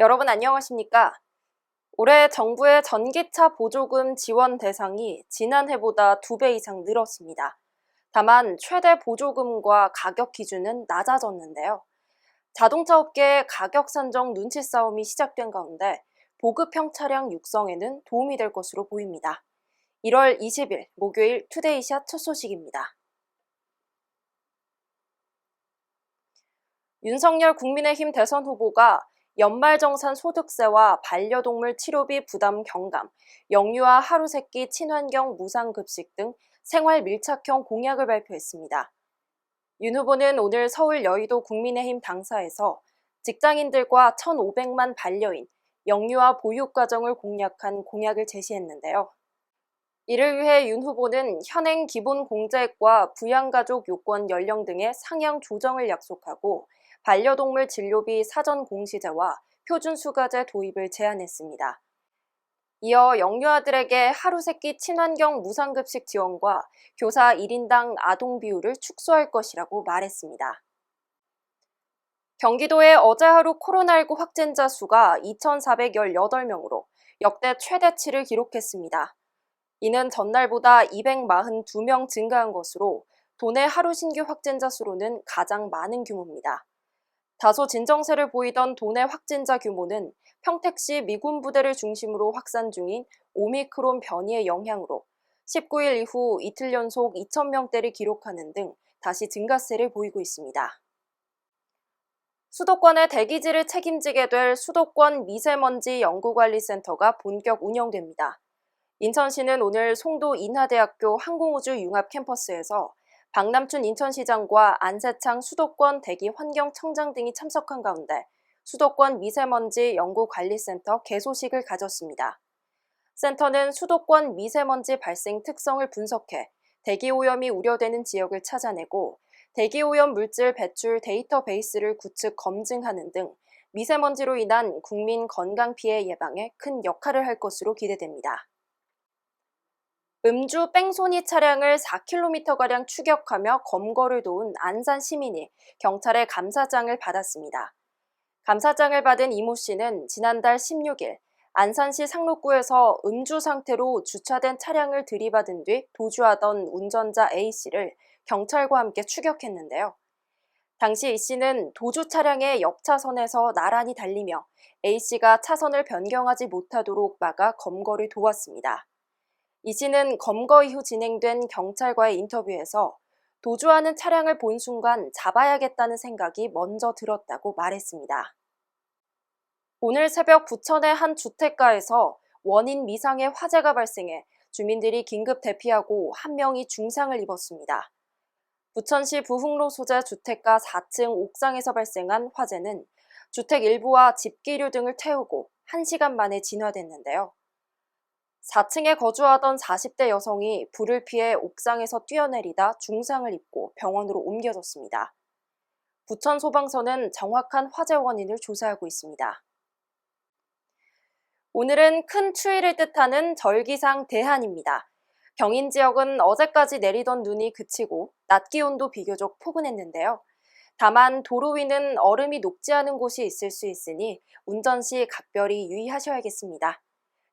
여러분 안녕하십니까? 올해 정부의 전기차 보조금 지원 대상이 지난해보다 두배 이상 늘었습니다. 다만 최대 보조금과 가격 기준은 낮아졌는데요. 자동차 업계의 가격 산정 눈치 싸움이 시작된 가운데 보급형 차량 육성에는 도움이 될 것으로 보입니다. 1월 20일 목요일 투데이샷 첫 소식입니다. 윤석열 국민의힘 대선 후보가 연말정산 소득세와 반려동물 치료비 부담 경감, 영유아 하루세끼 친환경 무상급식 등 생활 밀착형 공약을 발표했습니다. 윤 후보는 오늘 서울 여의도 국민의힘 당사에서 직장인들과 1,500만 반려인, 영유아 보육가정을 공략한 공약을 제시했는데요. 이를 위해 윤 후보는 현행 기본 공제액과 부양가족 요건 연령 등의 상향 조정을 약속하고 반려동물 진료비 사전 공시제와 표준수가제 도입을 제안했습니다. 이어 영유아들에게 하루 세끼 친환경 무상급식 지원과 교사 1인당 아동 비율을 축소할 것이라고 말했습니다. 경기도의 어제 하루 코로나19 확진자 수가 2,418명으로 역대 최대치를 기록했습니다. 이는 전날보다 242명 증가한 것으로 도내 하루 신규 확진자 수로는 가장 많은 규모입니다. 다소 진정세를 보이던 도내 확진자 규모는 평택시 미군 부대를 중심으로 확산 중인 오미크론 변이의 영향으로 19일 이후 이틀 연속 2,000명대를 기록하는 등 다시 증가세를 보이고 있습니다. 수도권의 대기질을 책임지게 될 수도권 미세먼지 연구관리센터가 본격 운영됩니다. 인천시는 오늘 송도 인하대학교 항공우주 융합 캠퍼스에서 박남춘 인천시장과 안세창 수도권 대기 환경청장 등이 참석한 가운데 수도권 미세먼지 연구관리센터 개소식을 가졌습니다. 센터는 수도권 미세먼지 발생 특성을 분석해 대기오염이 우려되는 지역을 찾아내고 대기오염 물질 배출 데이터베이스를 구축 검증하는 등 미세먼지로 인한 국민 건강 피해 예방에 큰 역할을 할 것으로 기대됩니다. 음주 뺑소니 차량을 4km가량 추격하며 검거를 도운 안산 시민이 경찰의 감사장을 받았습니다. 감사장을 받은 이모 씨는 지난달 16일 안산시 상록구에서 음주 상태로 주차된 차량을 들이받은 뒤 도주하던 운전자 A씨를 경찰과 함께 추격했는데요. 당시 A씨는 도주 차량의 옆차선에서 나란히 달리며 A씨가 차선을 변경하지 못하도록 막아 검거를 도왔습니다. 이 씨는 검거 이후 진행된 경찰과의 인터뷰에서 도주하는 차량을 본 순간 잡아야겠다는 생각이 먼저 들었다고 말했습니다. 오늘 새벽 부천의 한 주택가에서 원인 미상의 화재가 발생해 주민들이 긴급 대피하고 한 명이 중상을 입었습니다. 부천시 부흥로 소재 주택가 4층 옥상에서 발생한 화재는 주택 일부와 집기류 등을 태우고 1시간 만에 진화됐는데요. 4층에 거주하던 40대 여성이 불을 피해 옥상에서 뛰어내리다 중상을 입고 병원으로 옮겨졌습니다. 부천 소방서는 정확한 화재 원인을 조사하고 있습니다. 오늘은 큰 추위를 뜻하는 절기상 대한입니다. 경인 지역은 어제까지 내리던 눈이 그치고 낮 기온도 비교적 포근했는데요. 다만 도로 위는 얼음이 녹지 않은 곳이 있을 수 있으니 운전 시 각별히 유의하셔야겠습니다.